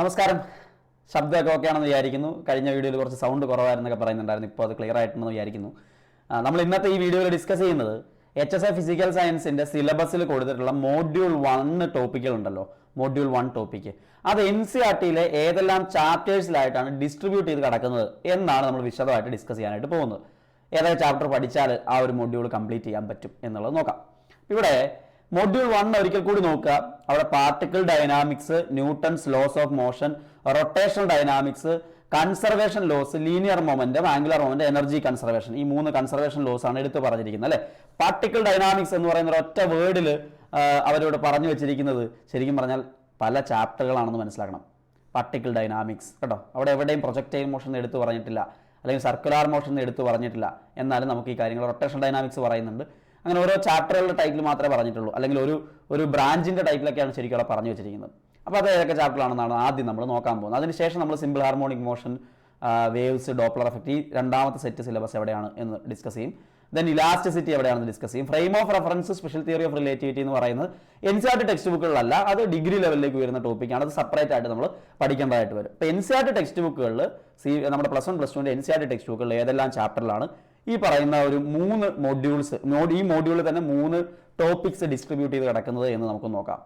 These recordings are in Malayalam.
നമസ്കാരം. ശബ്ദമൊക്കെ ഓക്കെ ആണെന്ന് വിചാരിക്കുന്നു. കഴിഞ്ഞ വീഡിയോയിൽ കുറച്ച് സൗണ്ട് കുറവായിരുന്നൊക്കെ പറയുന്നുണ്ടായിരുന്നു. ഇപ്പോൾ അത് ക്ലിയർ ആയിട്ടുണ്ടെന്ന് വിചാരിക്കുന്നു. നമ്മൾ ഇന്നത്തെ ഈ വീഡിയോയിൽ ഡിസ്കസ് ചെയ്യുന്നത് എച്ച് എസ് എ ഫിസിക്കൽ സയൻസിന്റെ സിലബസിൽ കൊടുത്തിട്ടുള്ള മോഡ്യൂൾ വൺ ടോപ്പിക്കുകൾ ഉണ്ടല്ലോ. മോഡ്യൂൾ വൺ ടോപ്പിക്ക് അത് എൻ സി ആർ ടിയിലെ ഏതെല്ലാം ചാപ്റ്റേഴ്സിലായിട്ടാണ് ഡിസ്ട്രിബ്യൂട്ട് ചെയ്ത് കിടക്കുന്നത് എന്നാണ് നമ്മൾ വിശദമായിട്ട് ഡിസ്കസ് ചെയ്യാനായിട്ട് പോകുന്നത്. ഏതൊക്കെ ചാപ്റ്റർ പഠിച്ചാൽ ആ ഒരു മോഡ്യൂൾ കംപ്ലീറ്റ് ചെയ്യാൻ പറ്റും എന്നുള്ളത് നോക്കാം. ഇവിടെ മൊഡ്യൂൾ വൺ ഒരിക്കൽ കൂടി നോക്കുക. അവിടെ particle dynamics Newton's laws of motion rotation dynamics conservation laws linear momentum angular moment energy conservation ഈ മൂന്ന് കൺസർവേഷൻ ലോസ് ആണ് എടുത്തു പറഞ്ഞിരിക്കുന്നത് അല്ലെ? പാർട്ടിക്കിൾ ഡൈനാമിക്സ് എന്ന് പറയുന്ന ഒറ്റ വേർഡിൽ അവരോട് പറഞ്ഞു വെച്ചിരിക്കുന്നത്. ശരിക്കും പറഞ്ഞാൽ പല ചാപ്റ്ററുകളാണെന്ന് മനസ്സിലാക്കണം. പാർട്ടിക്കിൾ ഡൈനാമിക്സ് കേട്ടോ? അവിടെ എവിടെയും പ്രൊജക്റ്റൈൽ മോഷൻ എടുത്തു പറഞ്ഞിട്ടില്ല. അല്ലെങ്കിൽ സർക്കുലാർ മോഷൻ എടുത്തു പറഞ്ഞിട്ടില്ല. എന്നാലും നമുക്ക് ഈ കാര്യങ്ങൾ റൊട്ടേഷൻ ഡൈനാമിക്സ് പറയുന്നുണ്ട്. അങ്ങനെ ഓരോ ചാപ്റ്ററുകളുടെ ടൈറ്റിൽ മാത്രമേ പറഞ്ഞിട്ടുള്ളൂ. അല്ലെങ്കിൽ ഒരു ഒരു ബ്രാഞ്ചിന്റെ ടൈറ്റിലൊക്കെയാണ് ശരിക്കും അവിടെ പറഞ്ഞു വെച്ചിരിക്കുന്നത്. അപ്പോൾ അത് ഏതൊക്കെ ചാപ്റ്ററാണെന്നാണ് ആദ്യം നമ്മൾ നോക്കാൻ പോകുന്നത്. അതിനുശേഷം നമ്മൾ simple harmonic motion waves Doppler effect ഈ രണ്ടാമത്തെ സെറ്റ് സിലബസ് എവിടെയാണ് എന്ന് ഡിസ്കസ് ചെയ്യും. ദെൻ ഇലാസ്റ്റിസിറ്റി എവിടെയാണെന്ന് ഡിസ്കസ് ചെയ്യും. Frame of reference special theory of relativity എന്ന് പറയുന്നത് N C R T text ബുക്കുകളിലല്ല അത് ഡിഗ്രി ലെവലിലേക്ക് വരുന്ന ടോപ്പിക്കാണ് അത് സെപ്പറേറ്റ് ആയിട്ട് നമ്മൾ പഠിക്കേണ്ടതായിട്ട് വരും. അപ്പോൾ N C R T text ബുക്കുകളിൽ സി നമ്മുടെ പ്ലസ് വൺ പ്ലസ് ടുവിന്റെ N C R T text ബുക്കുകളിൽ ഏതെല്ലാം ചാപ്റ്ററിലാണ് ഈ പറയുന്ന ഒരു മൂന്ന് മൊഡ്യൂൾസ് ഈ മോഡ്യൂളിൽ തന്നെ മൂന്ന് ടോപ്പിക്സ് ഡിസ്ട്രിബ്യൂട്ട് ചെയ്ത് കിടക്കുന്നത് എന്ന് നമുക്ക് നോക്കാം.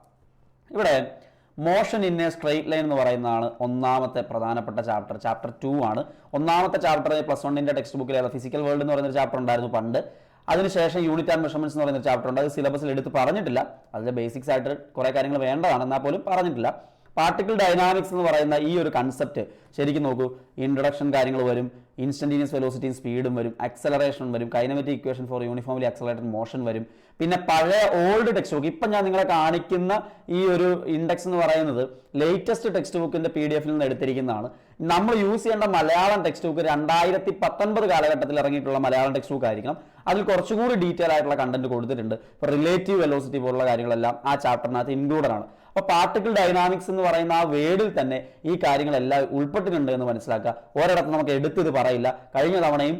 ഇവിടെ motion in a straight line എന്ന് പറയുന്നതാണ് ഒന്നാമത്തെ പ്രധാനപ്പെട്ട ചാപ്റ്റർ ചാപ്റ്റർ ടു ആണ്. ഒന്നാമത്തെ ചാപ്റ്റർ പ്ലസ് വണ്ണിന്റെ ടെക്സ്റ്റ് ബുക്കിൽ ഫിസിക്കൽ വേൾഡ് എന്ന് പറയുന്ന ചാപ്റ്റർ ഉണ്ടായിരുന്നു പണ്ട്. അതിനുശേഷം യൂണിറ്റ് ആൻഡ് മെഷർമെന്റ്സ് എന്ന് പറയുന്ന ചാപ്റ്റർ ഉണ്ട്. അത് സിലബസിൽ എടുത്ത് പറഞ്ഞിട്ടില്ല. അതിന്റെ ബേസിക്സ് ആയിട്ട് കുറേ കാര്യങ്ങൾ വേണ്ടതാണ്. എന്നാൽ പോലും പറഞ്ഞിട്ടില്ല. പാർട്ടിക്കിൾ ഡൈനാമിക്സ് എന്ന് പറയുന്ന ഈ ഒരു കൺസെപ്റ്റ് ശരിക്കും നോക്കൂ. ഇൻട്രൊഡക്ഷൻ കാര്യങ്ങൾ വരും ഇൻസ്റ്റന്റീനിയസ് വെലോസിറ്റിയും സ്പീഡും വരും അക്സലറേഷൻ വരും kinematic equation for uniformly accelerated motion വരും. പിന്നെ പഴയ ഓൾഡ് ടെക്സ്റ്റ് ബുക്ക് ഇപ്പം ഞാൻ നിങ്ങളെ കാണിക്കുന്ന ഈ ഒരു ഇൻഡെക്സ് എന്ന് പറയുന്നത് ലേറ്റസ്റ്റ് ടെക്സ്റ്റ് ബുക്കിന്റെ പി ഡി എഫിൽ നിന്ന് എടുത്തിരിക്കുന്നതാണ്. നമ്മൾ യൂസ് ചെയ്യേണ്ട മലയാളം ടെക്സ്റ്റ് ബുക്ക് രണ്ടായിരത്തി പത്തൊൻപത് കാലഘട്ടത്തിൽ ഇറങ്ങിയിട്ടുള്ള മലയാളം ടെക്സ്റ്റ് ബുക്ക് ആയിരിക്കണം. അതിൽ കുറച്ചുകൂടി ഡീറ്റെയിൽ ആയിട്ടുള്ള കണ്ടന്റ് കൊടുത്തിട്ടുണ്ട്. ഇപ്പോൾ റിലേറ്റീവ് വെലോസിറ്റി പോലുള്ള കാര്യങ്ങളെല്ലാം ആ ചാപ്റ്ററിനകത്ത് ഇൻക്ലൂഡഡ് ആണ്. അപ്പോൾ പാർട്ടിക്കിൾ ഡൈനാമിക്സ് എന്ന് പറയുന്ന ആ വേർഡിൽ തന്നെ ഈ കാര്യങ്ങളെല്ലാം ഉൾപ്പെട്ടിട്ടുണ്ട് എന്ന് മനസ്സിലാക്കുക. ഒരിടത്ത് നമുക്ക് എടുത്തത് പറയില്ല. കഴിഞ്ഞ തവണയും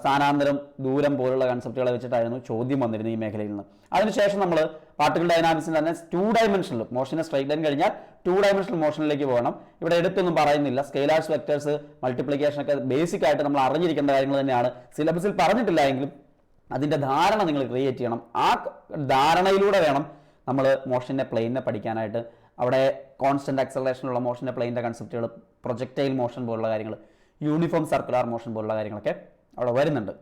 സ്ഥാനാന്തരം ദൂരം പോലുള്ള കൺസെപ്റ്റുകളെ വെച്ചിട്ടായിരുന്നു ചോദ്യം വന്നിരുന്നത് ഈ മേഖലയിൽ നിന്ന്. അതിനുശേഷം നമ്മൾ പാർട്ടിക്കിൾ ഡൈനാമിക്സിന് തന്നെ ടു ഡയമെൻഷനിൽ മോഷനെ സ്ട്രൈറ്റ് ലൈൻ കഴിഞ്ഞാൽ ടു ഡയമെൻഷണൽ മോഷനിലേക്ക് പോകണം. ഇവിടെ എടുത്തൊന്നും പറയുന്നില്ല. സ്കെയിലാർസ് വെക്ടേഴ്സ് മൾട്ടിപ്ലിക്കേഷൻ ഒക്കെ ബേസിക് ആയിട്ട് നമ്മൾ അറിഞ്ഞിരിക്കേണ്ട കാര്യങ്ങൾ തന്നെയാണ്. സിലബസിൽ പറഞ്ഞിട്ടില്ല എങ്കിലും അതിന്റെ ധാരണ നിങ്ങൾ ക്രിയേറ്റ് ചെയ്യണം. ആ ധാരണയിലൂടെ വേണം നമ്മൾ മോഷന്റെ പ്ലെയിനെ പഠിക്കാനായിട്ട് അവിടെ കോൺസ്റ്റന്റ് അക്സലറേഷനുള്ള മോഷന്റെ പ്ലെയിന്റെ കൺസെപ്റ്റുകൾ പ്രൊജക്റ്റൈൽ മോഷൻ പോലുള്ള കാര്യങ്ങൾ യൂണിഫോം സർക്കുലാർ മോഷൻ പോലുള്ള കാര്യങ്ങളൊക്കെ അവിടെ വരുന്നുണ്ട്.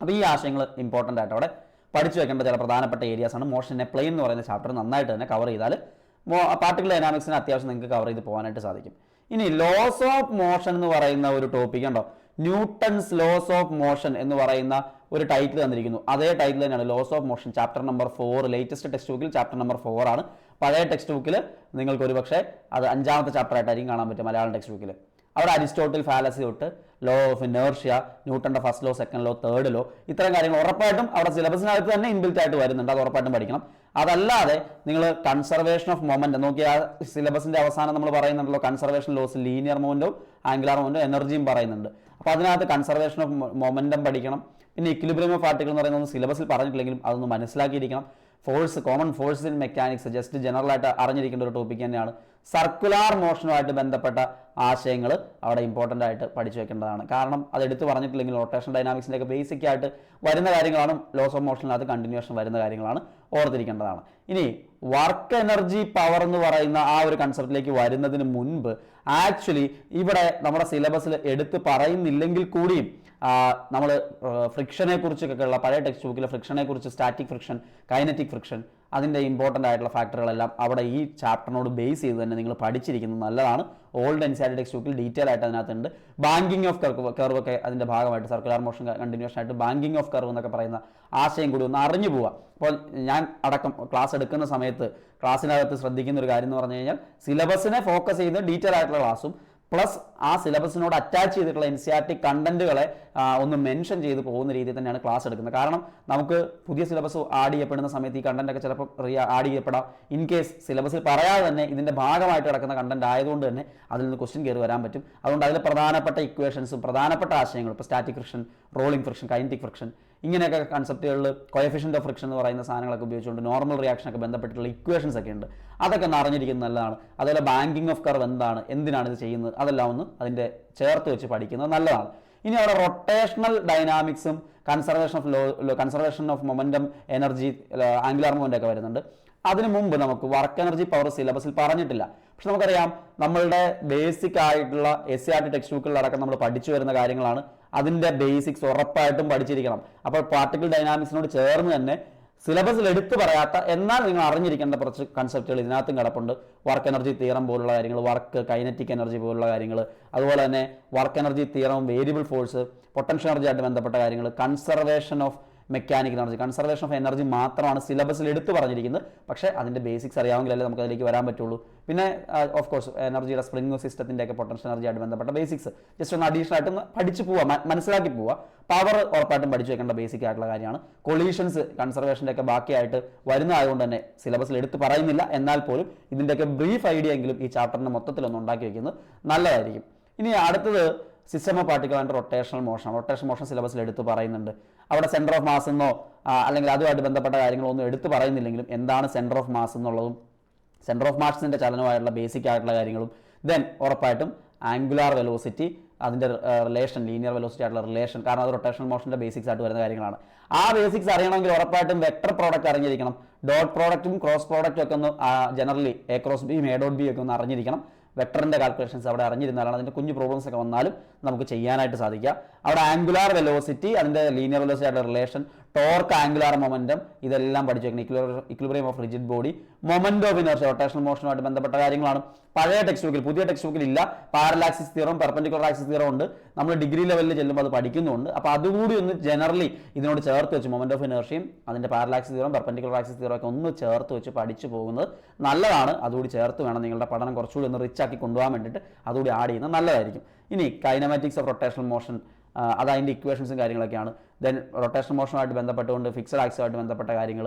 അപ്പോൾ ഈ ആശയങ്ങൾ ഇമ്പോർട്ടന്റ് ആയിട്ട് അവിടെ പഠിച്ചു വെക്കേണ്ട ചില പ്രധാനപ്പെട്ട ഏരിയാസ് ആണ് മോഷനെ പ്ലെയിൻ എന്ന് പറയുന്ന ചാപ്റ്റർ നന്നായിട്ട് തന്നെ കവർ ചെയ്താൽ പാർട്ടിക്കുലർ ഡൈനാമിക്സിന് അത്യാവശ്യം നിങ്ങൾക്ക് കവർ ചെയ്ത് പോകാനായിട്ട് സാധിക്കും. ഇനി ലോസ് ഓഫ് മോഷൻ എന്ന് പറയുന്ന ഒരു ടോപ്പിക് ഉണ്ടോ? ന്യൂട്ടൺസ് ലോസ് ഓഫ് മോഷൻ എന്ന് പറയുന്ന ഒരു ടൈറ്റിൽ തന്നിരിക്കുന്നു. അതേ ടൈറ്റിൽ തന്നെയാണ് laws of motion chapter number four latest text ബുക്കിൽ ചാപ്റ്റർ നമ്പർ ഫോർ ആണ്. പഴയ ടെക്സ്റ്റ് ബുക്കിൽ നിങ്ങൾക്ക് ഒരു പക്ഷേ അത് അഞ്ചാമത്തെ ചാപ്റ്റർ ആയിട്ടായിരിക്കും കാണാൻ പറ്റും മലയാളം ടെക്സ്റ്റ് ബുക്കിൽ അവിടെ അരിസ്റ്റോട്ടിൽ ഫാലസി തൊട്ട് ലോ ഓഫ് ഇനേർഷ്യ ന്യൂട്ടന്റെ first law second law third law ഇത്തരം കാര്യങ്ങൾ ഉറപ്പായിട്ടും അവിടെ സിലബസിനകത്ത് തന്നെ ഇൻബിൽറ്റ് ആയിട്ട് വരുന്നുണ്ട്. അത് ഉറപ്പായിട്ടും പഠിക്കണം. അതല്ലാതെ നിങ്ങൾ കൺസർവേഷൻ ഓഫ് മൊമെന്റ് നോക്കി ആ സിലബസിന്റെ അവസാനം നമ്മൾ പറയുന്നുണ്ടല്ലോ കൺസർവേഷൻ ലോസ് ലീനിയർ മൊമെന്റും ആംഗുലാർ മൊമെന്റും എനർജിയും പറയുന്നുണ്ട്. അപ്പോൾ അതിനകത്ത് കൺസർവേഷൻ ഓഫ് മൊമെന്റം പഠിക്കണം. പിന്നെ ഇക്വിലിബ്രിയം ഓഫ് ആർട്ടിക്കിൾ എന്ന് പറയുന്നത് സിലബസിൽ പറഞ്ഞിട്ടില്ലെങ്കിലും അതൊന്ന് മനസ്സിലാക്കിയിരിക്കണം. Force common force in mechanics just general ആയിട്ട് അറിഞ്ഞിരിക്കേണ്ട ഒരു ടോപ്പിക് തന്നെയാണ്. സർക്കുലാർ മോഷനുമായിട്ട് ബന്ധപ്പെട്ട ആശയങ്ങൾ അവിടെ ഇമ്പോർട്ടന്റ് ആയിട്ട് പഠിച്ചു വെക്കേണ്ടതാണ്. കാരണം അത് എടുത്തു പറഞ്ഞിട്ടില്ലെങ്കിൽ റൊട്ടേഷൻ ഡൈനാമിക്സിന്റെ ഒക്കെ ബേസിക് ആയിട്ട് വരുന്ന കാര്യങ്ങളാണ് ലോസ് ഓഫ് മോഷനിലകത്ത് കണ്ടിന്യൂഷൻ വരുന്ന കാര്യങ്ങളാണ് ഓർത്തിരിക്കേണ്ടതാണ്. ഇനി വർക്ക് എനർജി പവർ എന്ന് പറയുന്ന ആ ഒരു കൺസെപ്റ്റിലേക്ക് വരുന്നതിന് മുൻപ് ആക്ച്വലി ഇവിടെ നമ്മുടെ സിലബസിൽ എടുത്ത് പറയുന്നില്ലെങ്കിൽ കൂടിയും നമ്മൾ ഫ്രിക്ഷനെ കുറിച്ചൊക്കെ ഉള്ള പഴയ ടെക്സ്റ്റ് ബുക്കിലെ ഫ്രിക്ഷനെ കുറിച്ച് സ്റ്റാറ്റിക് ഫ്രിക്ഷൻ കൈനറ്റിക് ഫ്രിക്ഷൻ അതിന്റെ ഇമ്പോർട്ടന്റ് ആയിട്ടുള്ള ഫാക്ടറുകളെല്ലാം അവിടെ ഈ ചാപ്റ്ററിനോട് ബേസ് ചെയ്ത് തന്നെ നിങ്ങൾ പഠിച്ചിരിക്കുന്നത് നല്ലതാണ്. Old N C R text ബുക്കിൽ ഡീറ്റെയിൽ ആയിട്ട് അതിനകത്തുണ്ട്. ബാങ്കിങ് ഓഫ് കർവ് കർവ് ഒക്കെ അതിന്റെ ഭാഗമായിട്ട് സർക്കുലർ മോഷൻ കണ്ടിന്യൂഷൻ ആയിട്ട് ബാങ്കിങ് ഓഫ് കർവ് എന്നൊക്കെ പറയുന്ന ആശയം കൂടി ഒന്ന് അറിഞ്ഞു പോവുക. അപ്പോൾ ഞാൻ അടക്കം ക്ലാസ് എടുക്കുന്ന സമയത്ത് ക്ലാസ്സിനകത്ത് ശ്രദ്ധിക്കുന്ന ഒരു കാര്യം എന്ന് പറഞ്ഞു കഴിഞ്ഞാൽ സിലബസിനെ ഫോക്കസ് ചെയ്യുന്ന ഡീറ്റെയിൽ ആയിട്ടുള്ള ക്ലാസ്സും പ്ലസ് ആ സിലബസിനോട് അറ്റാച്ച് ചെയ്തിട്ടുള്ള എൻ സി ആർ ടി കണ്ടന്റുകളെ ഒന്ന് മെൻഷൻ ചെയ്ത് പോകുന്ന രീതിയിൽ തന്നെയാണ് ക്ലാസ് എടുക്കുന്നത്. കാരണം നമുക്ക് പുതിയ സിലബസ് ആഡ് ചെയ്യപ്പെടുന്ന സമയത്ത് ഈ കണ്ടന്റൊക്കെ ചിലപ്പോൾ ആഡ് ചെയ്യപ്പെടാം. ഇൻ കേസ് സിലബസിൽ പറയാതെ തന്നെ ഇതിന്റെ ഭാഗമായിട്ട് കിടക്കുന്ന കണ്ടന്റ് ആയതുകൊണ്ട് തന്നെ അതിൽ നിന്ന് ക്വസ്റ്റ്യൻ കയറി വരാൻ പറ്റും. അതുകൊണ്ട് അതിൽ പ്രധാനപ്പെട്ട ഇക്വേഷൻസും പ്രധാനപ്പെട്ട ആശയങ്ങളും ഇപ്പോൾ static friction rolling friction kinetic friction ഇങ്ങനെയൊക്കെ കൺസെപ്റ്റുകളിൽ കൊയഫിഷ്യന്റ് ഓഫ് ഫ്രിക്ഷൻ എന്ന് പറയുന്ന സാധനങ്ങളൊക്കെ ഉപയോഗിച്ചുകൊണ്ട് നോർമൽ റിയാക്ഷനൊക്കെ ബന്ധപ്പെട്ടിട്ടുള്ള ഇക്വേഷൻസ് ഒക്കെ ഉണ്ട്. അതൊക്കെ ഒന്ന് അറിഞ്ഞിരിക്കുന്നത് നല്ലതാണ്. അതുപോലെ ബാങ്കിങ് ഓഫ് കർവ് എന്താണ്? എന്തിനാണ് ഇത് ചെയ്യുന്നത്? അതെല്ലാം ഒന്ന് അതിന്റെ ചേർത്ത് വെച്ച് പഠിക്കുന്നത് നല്ലതാണ്. ഇനി അവിടെ rotational ഡൈനാമിക്സും conservation of law conservation of momentum energy angular moment ഒക്കെ വരുന്നുണ്ട്. അതിനു മുമ്പ് നമുക്ക് വർക്ക് എനർജി പവർ സിലബസിൽ പറഞ്ഞിട്ടില്ല. പക്ഷെ നമുക്കറിയാം നമ്മളുടെ ബേസിക് ആയിട്ടുള്ള S C R T text ബുക്കുകളിലടക്കം നമ്മൾ പഠിച്ചു വരുന്ന കാര്യങ്ങളാണ്. അതിന്റെ ബേസിക്സ് ഉറപ്പായിട്ടും പഠിച്ചിരിക്കണം. അപ്പോൾ പാർട്ടിക്കിൾ ഡൈനാമിക്സിനോട് ചേർന്ന് തന്നെ സിലബസിൽ എടുത്തു പറയാത്ത എന്നാൽ നിങ്ങൾ അറിഞ്ഞിരിക്കേണ്ട കുറച്ച് കൺസെപ്റ്റുകൾ ഇതിനകത്തും കിടപ്പുണ്ട്. വർക്ക് എനർജി തീറം പോലുള്ള കാര്യങ്ങൾ വർക്ക് കൈനറ്റിക് എനർജി പോലുള്ള കാര്യങ്ങൾ അതുപോലെ തന്നെ work energy theorem variable force potential energy ആയിട്ട് ബന്ധപ്പെട്ട കാര്യങ്ങൾ conservation of mechanical energy conservation of energy മാത്രമാണ് സിലബസിൽ എടുത്തു പറഞ്ഞിരിക്കുന്നത്. പക്ഷേ അതിന്റെ ബേസിക്സ് അറിയാമെങ്കിലല്ലേ നമുക്ക് അതിലേക്ക് വരാൻ പറ്റുള്ളൂ. പിന്നെ ഓഫ് കോഴ്സ് എനർജിയുടെ സ്പ്രിംഗ് സിസ്റ്റത്തിന്റെ ഒക്കെ പൊട്ടൻഷ്യൽ എനർജിയായിട്ട് ബന്ധപ്പെട്ട ബേസിക്സ് ജസ്റ്റ് ഒന്ന് അഡീഷണൽ ആയിട്ട് പഠിച്ചു പോവാം മനസ്സിലാക്കി പോവാം. പവർ ഉറപ്പായിട്ടും പഠിച്ചു വെക്കേണ്ട ബേസിക് ആയിട്ടുള്ള കാര്യമാണ്. കൊളീഷൻസ് കൺസർവേഷന്റെ ഒക്കെ ബാക്കിയായിട്ട് വരുന്നതായതുകൊണ്ട് തന്നെ സിലബസിൽ എടുത്ത് പറയുന്നില്ല. എന്നാൽ പോലും ഇതിന്റെയൊക്കെ ബ്രീഫ് ഐഡിയ എങ്കിലും ഈ ചാപ്റ്ററിന്റെ മൊത്തത്തിലൊന്ന് ഉണ്ടാക്കി വെക്കുന്നത് നല്ലതായിരിക്കും. ഇനി അടുത്തത് system of particle and rotational motion rotation motion സിലബസിൽ എടുത്ത് പറയുന്നുണ്ട്. അവിടെ സെന്റർ ഓഫ് മാസ് എന്നോ അല്ലെങ്കിൽ അതുമായിട്ട് ബന്ധപ്പെട്ട കാര്യങ്ങളൊന്നും എടുത്ത് പറയുന്നില്ലെങ്കിലും എന്താണ് സെന്റർ ഓഫ് മാസ് എന്നുള്ളതും സെന്റർ ഓഫ് മാസിന്റെ ചലനമായിട്ടുള്ള ബേസിക് ആയിട്ടുള്ള കാര്യങ്ങളും ദെൻ ഉറപ്പായിട്ടും ആംഗുലാർ വെലോസിറ്റി അതിന്റെ റിലേഷൻ ലീനിയർ വെലോസിറ്റി ആയിട്ടുള്ള റിലേഷൻ കാരണം അത് റൊട്ടേഷൻ മോഷന്റെ ബേസിക്സ് ആയിട്ട് വരുന്ന കാര്യങ്ങളാണ്. ആ ബേസിക്സ് അറിയണമെങ്കിൽ ഉറപ്പായിട്ടും വെക്ടർ പ്രോഡക്റ്റ് അറിഞ്ഞിരിക്കണം. ഡോട്ട് പ്രോഡക്റ്റും ക്രോസ് പ്രോഡക്റ്റും ഒക്കെ ഒന്ന് ജനറലി എ ക്രോസ് ബിയും എ ഡോട്ട് ബി ഒക്കെ ഒന്ന് അറിഞ്ഞിരിക്കണം. വെക്ടറിന്റെ കാൽക്കുലേഷൻസ് അവിടെ അറിഞ്ഞിരുന്നാലാണ് അതിന്റെ കുഞ്ഞു പ്രോബ്ലംസ് ഒക്കെ വന്നാലും നമുക്ക് ചെയ്യാനായിട്ട് സാധിക്കുക. അവിടെ ആംഗുലാർ വെലോസിറ്റി അതിന്റെ ലീനിയർ വെലോസിറ്റി ആയിട്ടുള്ള റിലേഷൻ ടോർക്ക് ആംഗുലാർ മൊമെന്റം ഇതെല്ലാം പഠിച്ചേക്കണം വെക്കണം. Equilibrium of rigid body moment of inertia rotational മോഷനുമായിട്ട് ബന്ധപ്പെട്ട കാര്യങ്ങളാണ്. പഴയ ടെക്സ്റ്റ് ബുക്കിൽ പുതിയ ടെക്സ്റ്റ് ബുക്കിൽ ഇല്ല. പാരലാക്സിസ് തീറും പെർപെൻഡിക്കുലർ ആക്സിസ് തീറും ഉണ്ട്. നമ്മൾ ഡിഗ്രി ലെവലിൽ ചെല്ലുമ്പോൾ അത് പഠിക്കുന്നുണ്ട്. അപ്പോൾ അതുകൂടി ഒന്ന് ജനറലി ഇതിനോട് ചേർത്ത് വെച്ച് മൊമെന്റ് ഓഫ് ഇനർഷ്യയും അതിന്റെ പാരലാക്സിസ് തീറും പെർപെൻഡിക്കുലർ ആക്സിസ് തീറും ഒക്കെ ഒന്ന് ചേർത്ത് വെച്ച് പഠിച്ചു പോകുന്നത് നല്ലതാണ്. അതുകൂടി ചേർത്ത് വേണം നിങ്ങളുടെ പഠനം കുറച്ചുകൂടി ഒന്ന് റിച്ച് ആക്കി കൊണ്ടുപോകാൻ വേണ്ടിയിട്ട്. അതുകൂടി ആഡ് ചെയ്യുന്നത് നല്ലതായിരിക്കും. ഇനി കൈനമാറ്റിക്സ് ഓഫ് റൊട്ടേഷണൽ മോഷൻ അത് ഇക്വേഷൻസും കാര്യങ്ങളൊക്കെയാണ്. ദെൻ റൊട്ടേഷൻ മോഷനുമായിട്ട് ബന്ധപ്പെട്ടുകൊണ്ട് ഫിക്സഡ് ആക്സുമായിട്ട് ബന്ധപ്പെട്ട കാര്യങ്ങൾ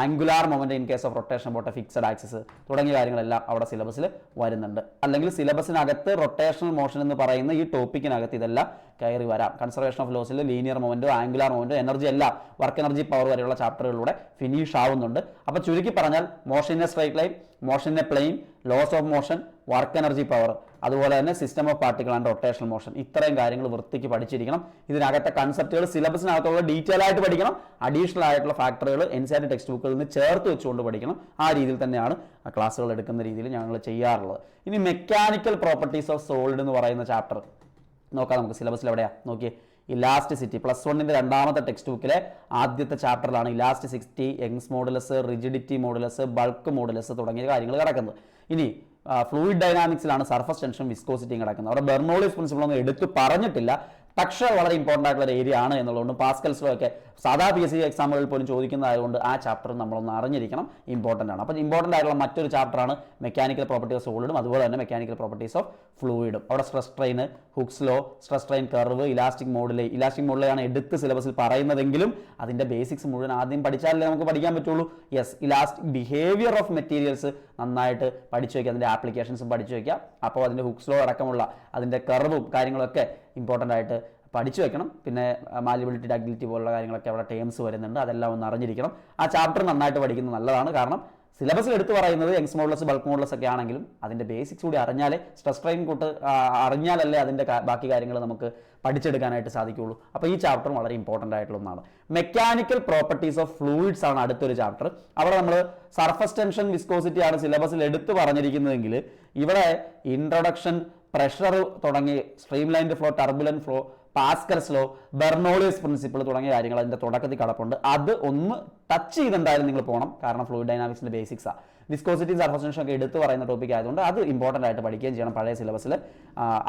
angular moment in case of rotation പോട്ടെ ഫിക്സഡ് ആക്സസ് തുടങ്ങിയ കാര്യങ്ങളെല്ലാം അവിടെ സിലബസിൽ വരുന്നുണ്ട്. അല്ലെങ്കിൽ സിലബസിനകത്ത് റൊട്ടേഷണൽ മോഷൻ എന്ന് പറയുന്ന ഈ ടോപ്പിക്കിനകത്ത് ഇതെല്ലാം കയറി വരാം. Conservation of ലോസിൽ linear moment angular moment energy എല്ലാം വർക്ക് എനർജി പവർ വരെയുള്ള ചാപ്റ്ററുകളിലൂടെ ഫിനിഷ് ആവുന്നുണ്ട്. അപ്പോൾ ചുരുക്കി പറഞ്ഞാൽ motion in a straight line motion in a plane laws of motion work energy power അതുപോലെ തന്നെ system of particle and rotational motion ഇത്രയും കാര്യങ്ങൾ വൃത്തിക്ക് പഠിച്ചിരിക്കണം. ഇതിനകത്തെ കൺസെപ്റ്റുകൾ സിലബസിനകത്തുള്ള ഡീറ്റെയിൽ ആയിട്ട് പഠിക്കണം. അഡീഷണൽ ആയിട്ടുള്ള ഫാക്ടറുകൾ N C R T text ബുക്കിൽ നിന്ന് ചേർത്ത് വെച്ചുകൊണ്ട് പഠിക്കണം. ആ രീതിയിൽ തന്നെയാണ് ക്ലാസ്സുകൾ എടുക്കുന്ന രീതിയിൽ ഞങ്ങൾ ചെയ്യാറുള്ളത്. ഇനി മെക്കാനിക്കൽ പ്രോപ്പർട്ടീസ് ഓഫ് സോളിഡ് എന്ന് പറയുന്ന ചാപ്റ്റർ നോക്കാം നമുക്ക് സിലബസിൽ എവിടെയാ? നോക്കിയേ. ഇലാസ്റ്റിസിറ്റി പ്ലസ് വണ്ണിന്റെ രണ്ടാമത്തെ ടെക്സ്റ്റ് ബുക്കിലെ ആദ്യത്തെ ചാപ്റ്ററിലാണ് elasticity Young's modulus rigidity modulus bulk modulus തുടങ്ങിയ കാര്യങ്ങൾ കിടക്കുന്നത്. ഇനി ഫ്ലൂയിഡ് ഡൈനാമിക്സിലാണ് സർഫസ് ടെൻഷൻ വിസ്കോസിറ്റിയും കിടക്കുന്നത്. അവിടെ ബെർണോളിസ് പ്രിൻസിപ്പിൾ ഒന്നും എടുത്ത് പറഞ്ഞിട്ടില്ല. പക്ഷേ വളരെ ഇമ്പോർട്ടന്റ് ആയിട്ടുള്ള ഒരു ഏരിയ ആണ് എന്നുള്ളതുകൊണ്ട് പാസ്കൽസിലോ ഒക്കെ സാധാ പി എസ് സി എക്സാമുകളിൽ പോലും ചോദിക്കുന്നതായതുകൊണ്ട് ആ ചാപ്റ്റർ നമ്മളൊന്ന് അറിഞ്ഞിരിക്കണം. ഇമ്പോർട്ടന്റ് ആണ്. അപ്പോൾ ഇമ്പോർട്ടന്റ് ആയിട്ടുള്ള മറ്റൊരു ചാപ്റ്ററാണ് മെക്കാനിക്കൽ പ്രോപ്പർട്ടി ഓഫ് സോളിഡും അതുപോലെ തന്നെ മെക്കാനിക്കൽ പ്രോപ്പർട്ടീസ് ഓഫ് ഫ്ലൂയിഡും അവിടെ stress strain Hooke's law stress strain curve elastic മോഡിലെ elastic മോഡിലെയാണ് എടുത്ത് സിലബസിൽ പറയുന്നതെങ്കിലും അതിന്റെ ബേസിക്സ് മുഴുവൻ ആദ്യം പഠിച്ചാലേ നമുക്ക് പഠിക്കാൻ പറ്റുള്ളൂ. Yes elastic behaviour of materials നന്നായിട്ട് പഠിച്ചു വയ്ക്കുക അതിന്റെ ആപ്ലിക്കേഷൻസും പഠിച്ചു വയ്ക്കുക അപ്പോൾ അതിന്റെ ഹുക്സ് ലോ അടക്കമുള്ള അതിന്റെ കർവും കാര്യങ്ങളൊക്കെ ഇമ്പോർട്ടന്റ് ആയിട്ട് പഠിച്ചു വെക്കണം. പിന്നെ മാലിബിലിറ്റി ഡഗ്ലിറ്റി പോലുള്ള കാര്യങ്ങളൊക്കെ അവിടെ ടേംസ് വരുന്നുണ്ട്. അതെല്ലാം ഒന്ന് അറിഞ്ഞിരിക്കണം. ആ ചാപ്റ്റർ നന്നായിട്ട് പഠിക്കുന്നത് നല്ലതാണ്. കാരണം സിലബസിൽ എടുത്തു പറയുന്നത് യങ്സ് മോഡലസ് ബൾക്ക് മോഡലസ് ഒക്കെ ആണെങ്കിലും അതിന്റെ ബേസിക്സ് കൂടി അറിഞ്ഞാലേ സ്ട്രെസ് ട്രെയിൻ കൂട്ട് അറിഞ്ഞാലല്ലേ അതിന്റെ ബാക്കി കാര്യങ്ങൾ നമുക്ക് പഠിച്ചെടുക്കാനായിട്ട് സാധിക്കുകയുള്ളൂ. അപ്പോൾ ഈ ചാപ്റ്റർ വളരെ ഇമ്പോർട്ടന്റ് ആയിട്ടുള്ള ഒന്നാണ്. മെക്കാനിക്കൽ പ്രോപ്പർട്ടീസ് ഓഫ് ഫ്ലൂയിഡ്സ് ആണ് അടുത്തൊരു ചാപ്റ്റർ അവിടെ നമ്മൾ സർഫസ് ടെൻഷൻ വിസ്കോസിറ്റി ആണ് സിലബസിൽ എടുത്തു പറഞ്ഞിരിക്കുന്നതെങ്കിൽ ഇവിടെ ഇൻട്രൊഡക്ഷൻ പ്രഷർ തുടങ്ങി streamlined flow turbulent flow Pascal's law Bernoulli's principle തുടങ്ങിയ കാര്യങ്ങൾ അതിന്റെ തുടക്കത്തിൽ കിടപ്പുണ്ട്. അത് ഒന്ന് ടച്ച് ചെയ്തെന്തായാലും നിങ്ങൾ പോകണം കാരണം ഫ്ലൂയിഡ് ഡൈനാമിക്സിന്റെ ബേസിക്സാണ് വിസ്കോസിറ്റി സർഫസ് ടെൻഷൻ ഒക്കെ എടുത്തു പറയുന്ന ടോപ്പിക് ആയതുകൊണ്ട് അത് ഇമ്പോർട്ടന്റ് ആയിട്ട് പഠിക്കുകയും ചെയ്യണം പഴയ സിലബസിൽ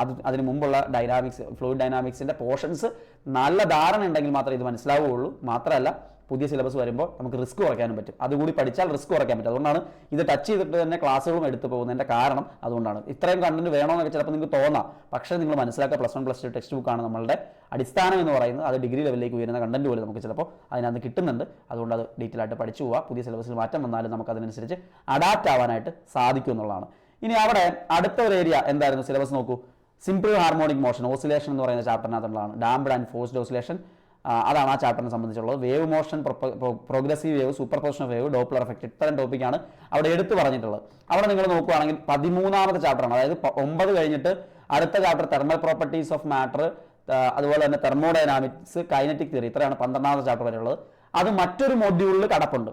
അത് അതിന് മുമ്പുള്ള ഡൈനാമിക്സ് ഫ്ലൂയിഡ് ഡൈനാമിക്സിന്റെ പോർഷൻസ് നല്ല ധാരണ ഉണ്ടെങ്കിൽ മാത്രമേ ഇത് മനസ്സിലാവുകയുള്ളൂ. മാത്രമല്ല പുതിയ സിലബസ് വരുമ്പോൾ നമുക്ക് റിസ്ക് കുറയ്ക്കാനും പറ്റും. അതുകൂടി പഠിച്ചാൽ റിസ്ക് കുറയ്ക്കാൻ പറ്റും. അതുകൊണ്ടാണ് ഇത് ടച്ച് ചെയ്തിട്ട് തന്നെ ക്ലാസ്സുകളും എടുത്തു പോകുന്നതിന്റെ കാരണം അതുകൊണ്ടാണ്. ഇത്രയും കണ്ടന്റ് വേണമെന്നൊക്കെ ചിലപ്പോൾ നിങ്ങൾക്ക് തോന്നാം. പക്ഷേ നിങ്ങൾ മനസ്സിലാക്കുക plus one plus two text ബുക്കാണ് നമ്മളുടെ അടിസ്ഥാനം എന്ന് പറയുന്നത്. അത് ഡിഗ്രി ലെവലിലേക്ക് ഉയരുന്ന കണ്ടന്റ് പോലെ നമുക്ക് ചിലപ്പോൾ അതിനകത്ത് കിട്ടുന്നുണ്ട്. അതുകൊണ്ട് അത് ഡീറ്റെയിൽ ആയിട്ട് പഠിച്ചു പോവുക പുതിയ സിലബസിൽ മാറ്റം വന്നാലും നമുക്ക് അതിനനുസരിച്ച് അഡാപ്റ്റ് ആവാനായിട്ട് സാധിക്കും എന്നുള്ളതാണ്. ഇനി അവിടെ അടുത്ത ഒരു ഏരിയ എന്തായിരുന്നു? സിലബസ് നോക്കൂ. സിമ്പിൾ ഹാർമോണിക് മോഷൻ ഓസിലേഷൻ എന്ന് പറയുന്ന ചാപ്റ്ററിനകത്തുള്ളതാണ് ഡാംബ്ഡ് ആൻഡ് ഫോഴ്സ്ഡ് ഓസിലേഷൻ അതാണ് ആ ചാപ്റ്ററിനെ സംബന്ധിച്ചുള്ളത്. Wave motion progressive wave superposition wave Doppler effect ഇത്തരം ടോപ്പിക്കാണ് അവിടെ എടുത്തു പറഞ്ഞിട്ടുള്ളത്. അവിടെ നിങ്ങൾ നോക്കുകയാണെങ്കിൽ പതിമൂന്നാമത്തെ ചാപ്റ്ററാണ്. അതായത് ഒമ്പത് കഴിഞ്ഞിട്ട് അടുത്ത chapter thermal properties of matter അതുപോലെ തന്നെ തെർമോഡൈനാമിക്സ് കൈനറ്റിക് തിയറി ഇത്രയാണ് പന്ത്രണ്ടാമത്തെ ചാപ്റ്റർ വരെയുള്ളത്. അത് മറ്റൊരു മൊഡ്യൂളിൽ കിടപ്പുണ്ട്.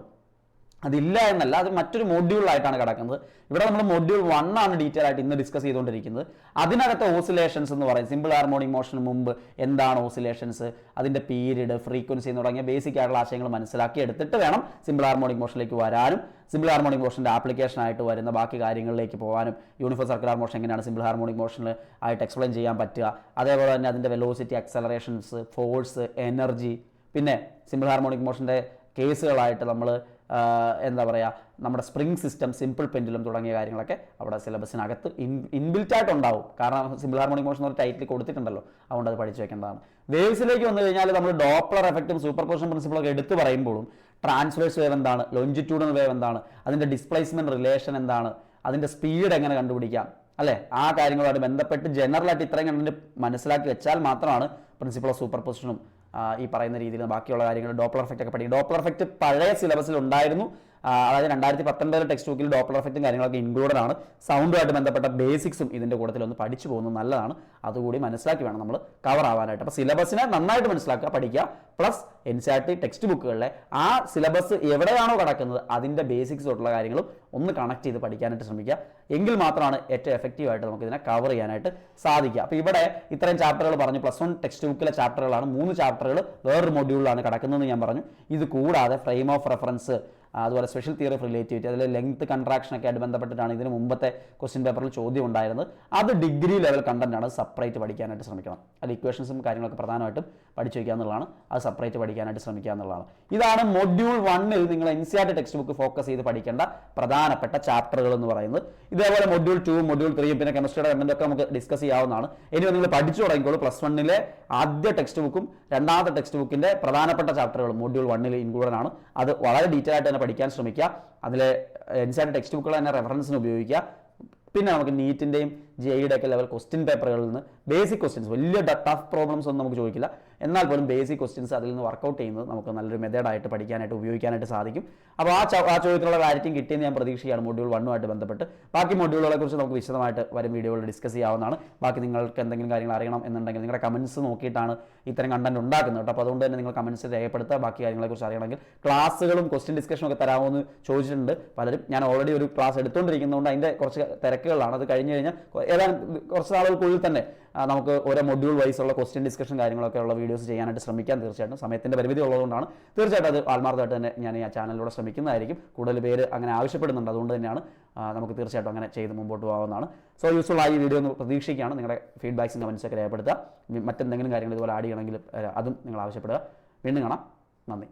അതില്ല എന്നല്ല അത് മറ്റൊരു മൊഡ്യൂളായിട്ടാണ് കിടക്കുന്നത്. ഇവിടെ നമ്മൾ മൊഡ്യൂൾ വൺ ആണ് ഡീറ്റെയിൽ ആയിട്ട് ഇന്ന് ഡിസ്കസ് ചെയ്തുകൊണ്ടിരിക്കുന്നത്. അതിനകത്ത് ഓസിലേഷൻസ് എന്ന് പറയും. സിമ്പിൾ ഹാർമോണിക് മോഷന് മുമ്പ് എന്താണ് ഓസിലേഷൻസ് അതിന്റെ പീരീഡ് ഫ്രീക്വൻസി എന്ന് തുടങ്ങിയ ബേസിക് ആയിട്ടുള്ള ആശയങ്ങൾ മനസ്സിലാക്കി എടുത്തിട്ട് വേണം സിമ്പിൾ ഹാർമോണിക് മോഷനിലേക്ക് വരാനും. സിമ്പിൾ ഹാർമോണിക് മോഷന്റെ ആപ്ലിക്കേഷൻ ആയിട്ട് വരുന്ന ബാക്കി കാര്യങ്ങളിലേക്ക് പോകാനും. യൂണിഫോം സർക്കുലർ മോഷൻ എങ്ങനെയാണ് സിമ്പിൾ ഹാർമോണിക് മോഷനിൽ ആയിട്ട് എക്സ്പ്ലെയിൻ ചെയ്യാൻ പറ്റുക? അതേപോലെ തന്നെ അതിന്റെ വെലോസിറ്റി അക്സലറേഷൻസ് ഫോഴ്സ് എനർജി പിന്നെ സിമ്പിൾ ഹാർമോണിക് മോഷന്റെ കേസുകളായിട്ട് നമ്മൾ എന്താ പറയുക നമ്മുടെ സ്പ്രിംഗ് സിസ്റ്റം സിമ്പിൾ പെൻഡുലം തുടങ്ങിയ കാര്യങ്ങളൊക്കെ അവിടെ സിലബസിനകത്ത് ഇൻ ഇൻബിൽറ്റ് ആയിട്ട് ഉണ്ടാവും. കാരണം സിമ്പിൾ ഹാർമോണിക് മോഷൻ ഒരു ടൈറ്റിൽ കൊടുത്തിട്ടുണ്ടല്ലോ. അതുകൊണ്ട് അത് പഠിച്ചു വെക്കേണ്ടതാണ്. വേവ്സിലേക്ക് വന്നു കഴിഞ്ഞാൽ നമ്മൾ ഡോപ്ലർ എഫക്റ്റും സൂപ്പർ പൊസിഷൻ പ്രിൻസിപ്പിളൊക്കെ എടുത്തു പറയുമ്പോഴും ട്രാൻസ്വേഴ്സ് വേവ് എന്താണ് ലോഞ്ചിറ്റ്യൂഡൽ വേവ് എന്താണ് അതിന്റെ ഡിസ്പ്ലേസ്മെന്റ് റിലേഷൻ എന്താണ് അതിന്റെ സ്പീഡ് എങ്ങനെ കണ്ടുപിടിക്കാം അല്ലേ? ആ കാര്യങ്ങളുമായിട്ട് ബന്ധപ്പെട്ട് ജനറലായിട്ട് ഇത്രയും കണ്ടിട്ട് മനസ്സിലാക്കി വെച്ചാൽ മാത്രമാണ് പ്രിൻസിപ്പിൾ ഓഫ് സൂപ്പർ പൊസിഷനും ഈ പറയുന്ന രീതിയിൽ ബാക്കിയുള്ള കാര്യങ്ങൾ ഡോപ്ലർ എഫക്റ്റ് ഒക്കെ പഠിക്കും. ഡോപ്ലർ എഫക്റ്റ് പഴയ സിലബസിൽ ഉണ്ടായിരുന്നു. അതായത് രണ്ടായിരത്തി പത്തൊൻപതിലെ ടെക്സ്റ്റ് ബുക്കിൽ ഡോപ്ലർ എഫക്റ്റും കാര്യങ്ങളൊക്കെ ഇൻക്ലൂഡഡ് ആണ്. സൗണ്ടുമായിട്ട് ബന്ധപ്പെട്ട ബേസിക്സും ഇതിന്റെ കൂട്ടത്തിൽ ഒന്ന് പഠിച്ചു പോകുന്നത് നല്ലതാണ്. അതുകൂടി മനസ്സിലാക്കി വേണം നമ്മൾ കവർ ആവാനായിട്ട്. അപ്പോൾ സിലബസിനെ നന്നായിട്ട് മനസ്സിലാക്കുക പഠിക്കുക. Plus N C R T text ബുക്കുകളിലെ ആ സിലബസ് എവിടെയാണോ കിടക്കുന്നത് അതിന്റെ ബേസിക്സ് തൊട്ടുള്ള കാര്യങ്ങളും ഒന്ന് കണക്ട് ചെയ്ത് പഠിക്കാനായിട്ട് ശ്രമിക്കുക. എങ്കിൽ മാത്രമാണ് ഏറ്റവും എഫക്റ്റീവ് ആയിട്ട് നമുക്ക് ഇതിനെ കവർ ചെയ്യാനായിട്ട് സാധിക്കുക. അപ്പോൾ ഇവിടെ ഇത്രയും ചാപ്റ്ററുകൾ പറഞ്ഞു. പ്ലസ് വൺ ടെക്സ്റ്റ് ബുക്കിലെ ചാപ്റ്ററുകളാണ് മൂന്ന് ചാപ്റ്ററുകൾ വേറൊരു മൊഡ്യൂളിലാണ് കിടക്കുന്നതെന്ന് ഞാൻ പറഞ്ഞു. ഇത് കൂടാതെ ഫ്രെയിം ഓഫ് റെഫറൻസ് അതുപോലെ സ്പെഷ്യൽ തിയറി ഓഫ് റിലേറ്റിവിറ്റി അതിൽ ലെങ്ത് കൺട്രാക്ഷൻ ഒക്കെ ആയിട്ട് ബന്ധപ്പെട്ടിട്ടാണ് ഇതിന് മുമ്പത്തെ ക്വസ്റ്റ്യൻ പേപ്പറിൽ ചോദ്യം ഉണ്ടായിരുന്നത്. അത് ഡിഗ്രി ലെവൽ കണ്ടന്റ് ആണ് സെപ്പറേറ്റ് പഠിക്കാനായിട്ട് ശ്രമിക്കണം. അത് ഇക്വേഷൻസും കാര്യങ്ങളൊക്കെ പ്രധാനമായിട്ടും പഠിച്ചു വയ്ക്കുക എന്നുള്ളതാണ്. അത് സെപ്പറേറ്റ് പഠിക്കാനായിട്ട് ശ്രമിക്കുക എന്നുള്ളതാണ്. ഇതാണ് മൊഡ്യൂൾ വണ്ണിൽ നിങ്ങൾ N C R T text book focus ചെയ്ത് പഠിക്കേണ്ട പ്രധാനപ്പെട്ട ചാപ്റ്ററുകൾ എന്ന് പറയുന്നത്. ഇതേപോലെ മൊഡ്യൂൾ ടു മൊഡ്യൂൾ ത്രീ പിന്നെ കെമിസ്ട്രിയുടെ കണ്ടന്റ് ഒക്കെ നമുക്ക് ഡിസ്കസ് ചെയ്യാവുന്നതാണ്. ഇനി നിങ്ങൾ പഠിച്ചു തുടങ്ങിക്കോളൂ. പ്ലസ് വണ്ണിലെ ആദ്യ ടെക്സ്റ്റ് ബുക്കും രണ്ടാമത്തെ ടെക്സ്റ്റ് ബുക്കിന്റെ പ്രധാനപ്പെട്ട ചാപ്റ്ററുകൾ മൊഡ്യൂൾ വണ്ണിൽ ഇൻക്ലൂഡഡ് ആണ്. അത് വളരെ ഡീറ്റെയിൽ ആയിട്ട് തന്നെ പഠിക്കാൻ ശ്രമിക്കുക. അതിലെ N C R T text ബുക്കുകൾ തന്നെ റെഫറൻസിന് ഉപയോഗിക്കുക. പിന്നെ നമുക്ക് നീറ്റിന്റെയും ജെ ഇയുടെയൊക്കെ ലെവൽ ക്വസ്റ്റ്യൻ പേപ്പറുകളിൽ നിന്ന് ബേസിക് ക്വസ്റ്റ്യൻസ് വലിയ ടഫ് പ്രോബ്ലംസ് ഒന്നും നമുക്ക് ചോദിക്കില്ല. എന്നാൽ പോലും ബേസിക് ക്വസ്റ്റ്യൻസ് അതിൽ നിന്ന് വർക്കൗട്ട് ചെയ്യുന്നത് നമുക്ക് നല്ലൊരു മെത്തേഡായിട്ട് പഠിക്കാനായിട്ട് ഉപയോഗിക്കാനായിട്ട് സാധിക്കും. അപ്പോൾ ആ ആ ചോദ്യത്തിലുള്ള ക്ലാരിറ്റിയും കിട്ടിയെന്ന് ഞാൻ പ്രതീക്ഷിക്കുകയാണ് മൊഡ്യൂൾ വണ്ണുമായിട്ട് ബന്ധപ്പെട്ട്. ബാക്കി മൊഡ്യൂളുകളെ കുറിച്ച് നമുക്ക് വിശദമായിട്ട് വരും വീഡിയോകളിൽ ഡിസ്കസ് ചെയ്യാവുന്നതാണ്. ബാക്കി നിങ്ങൾക്ക് എന്തെങ്കിലും കാര്യങ്ങൾ അറിയണം എന്നുണ്ടെങ്കിൽ നിങ്ങളുടെ കമൻസ് നോക്കിയിട്ടാണ് ഇത്തരം കണ്ടന്റ് ഉണ്ടാക്കുന്നത് കേട്ടോ. അപ്പോൾ അതുകൊണ്ട് തന്നെ നിങ്ങൾ കമൻസ് രേഖപ്പെടുത്തുക. ബാക്കി കാര്യങ്ങളെക്കുറിച്ച് അറിയണമെങ്കിൽ ക്ലാസ്സുകളും ക്വസ്റ്റ്യൻ ഡിസ്കഷനും ഒക്കെ തരാമോ ചോദിച്ചിട്ടുണ്ട് പലരും. ഞാൻ ഓൾറെഡി ഒരു ക്ലാസ് എടുത്തുകൊണ്ടിരിക്കുന്നതുകൊണ്ട് അതിന്റെ കുറച്ച് തിരക്കുകളാണ്. അത് കഴിഞ്ഞ് കഴിഞ്ഞാൽ ഏതാനും കുറച്ച് നാളുകൾക്കുള്ളിൽ തന്നെ നമുക്ക് ഓരോ മൊഡ്യൂൾ വൈസ് ഉള്ള ക്വസ്റ്റ്യൻ ഡിസ്കഷൻ കാര്യങ്ങളൊക്കെ ഉള്ള വീഡിയോസ് ചെയ്യാനായിട്ട് ശ്രമിക്കാൻ തീർച്ചയായിട്ടും. സമയത്തിന്റെ പരിമിതി ഉള്ളതുകൊണ്ടാണ്. തീർച്ചയായിട്ടും അത് ആത്മാർത്ഥമായിട്ട് തന്നെ ഞാൻ ഈ ചാനലിലൂടെ ശ്രമിക്കുന്നതായിരിക്കും. കൂടുതൽ പേര് അങ്ങനെ ആവശ്യപ്പെടുന്നുണ്ട്. അതുകൊണ്ട് തന്നെയാണ് നമുക്ക് തീർച്ചയായിട്ടും അങ്ങനെ ചെയ്ത് മുമ്പോട്ട് പോകാവുന്നതാണ്. സോ യൂസ്ഫുൾ ആയി വീഡിയോ ഒന്ന് പ്രതീക്ഷിക്കുകയാണ്. നിങ്ങളുടെ ഫീഡ്ബാക്സും കമൻസൊക്കെ രേഖപ്പെടുത്തുക. മറ്റെന്തെങ്കിലും കാര്യങ്ങൾ ഇതുപോലെ ആഡ് ചെയ്യണമെങ്കിൽ അതും നിങ്ങൾ ആവശ്യപ്പെടുക. വീണ്ടും കാണാം. നന്ദി.